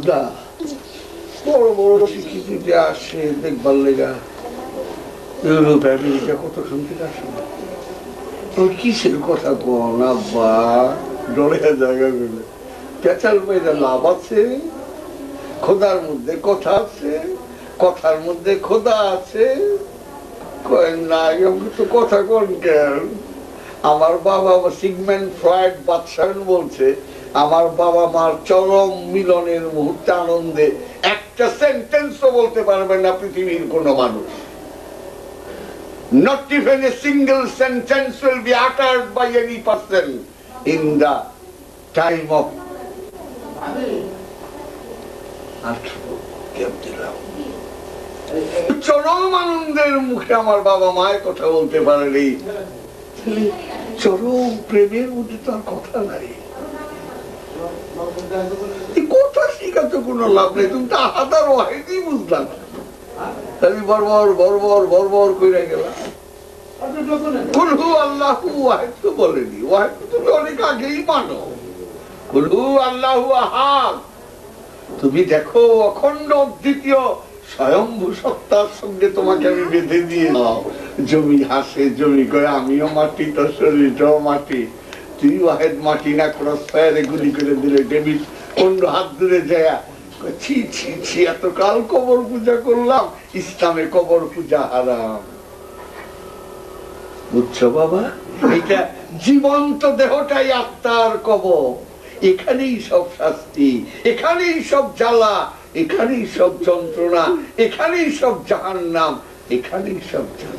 বুঝা বড় বড় শিক্ষিত আসে দেখবার লেগা। ইউরোপ আমেরিকা কতক্ষণ থেকে আসে। ওই কিসের কথা কন, আব্বা? ডরে জায়গা গুলো পেঁচাল পাইলে লাভ আছে, খোদার মধ্যে কথা আছে, কথার মধ্যে খোদা আছে। কথা কোন কেন? আমার বাবা সিগমেন্ট ফ্রয়েড বাদশাহ বলছে আমার বাবা মার চরম মিলনের মুহূর্তে আনন্দে একটা সেন্টেন্সও বলতে পারবে না পৃথিবীর কোনো মানুষ। Not even a single sentence will be uttered by any person in the time of চরম আনন্দের মুখে আমার বাবা মায়ের কথা বলতে পারেনি। চরম প্রেমের মধ্যে তো আর কথা নাই। শিখাতে কোনো লাভ নেই, তুমি তো বুঝলাম। খালি বরবর বরবর বরবর তুমি তুমি দেখো অখণ্ড দ্বিতীয় স্বয়ম্ভু সত্তার সঙ্গে তোমাকে আমি বেঁধে দিয়ে জমি হাসে, জমি করে আমিও মাটি, তোর শরীরটাও মাটি। ওয়াহেদ গুলি করে দিলে অন্য হাত দূরে যায়। ছি ছি ছি কবর পূজা করলাম ইসলামে কবর পূজা হারাম। বুঝছ বাবা? এটা জীবন্ত দেহটাই আত্মার কবর। এখানেই সব শাস্তি, এখানেই সব জ্বালা, এখানেই সব যন্ত্রণা, এখানেই সব জাহান্নাম, এখানেই সব করে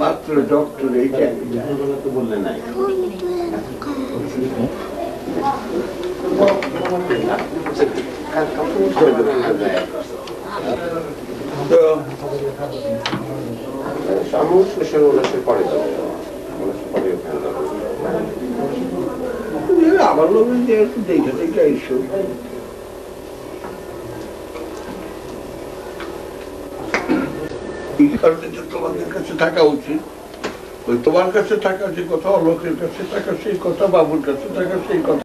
মাত্র ডক্টর এইটা তো আমার লোক দেখে দেখে আইসো। এই কারণে যে তোমাদের কাছে থাকা উচিত। ওই তোমার কাছে থাকা যে কথা, অলোকের কাছে থাকা সেই কথা, বাবুর কাছে থাকা সেই কথা।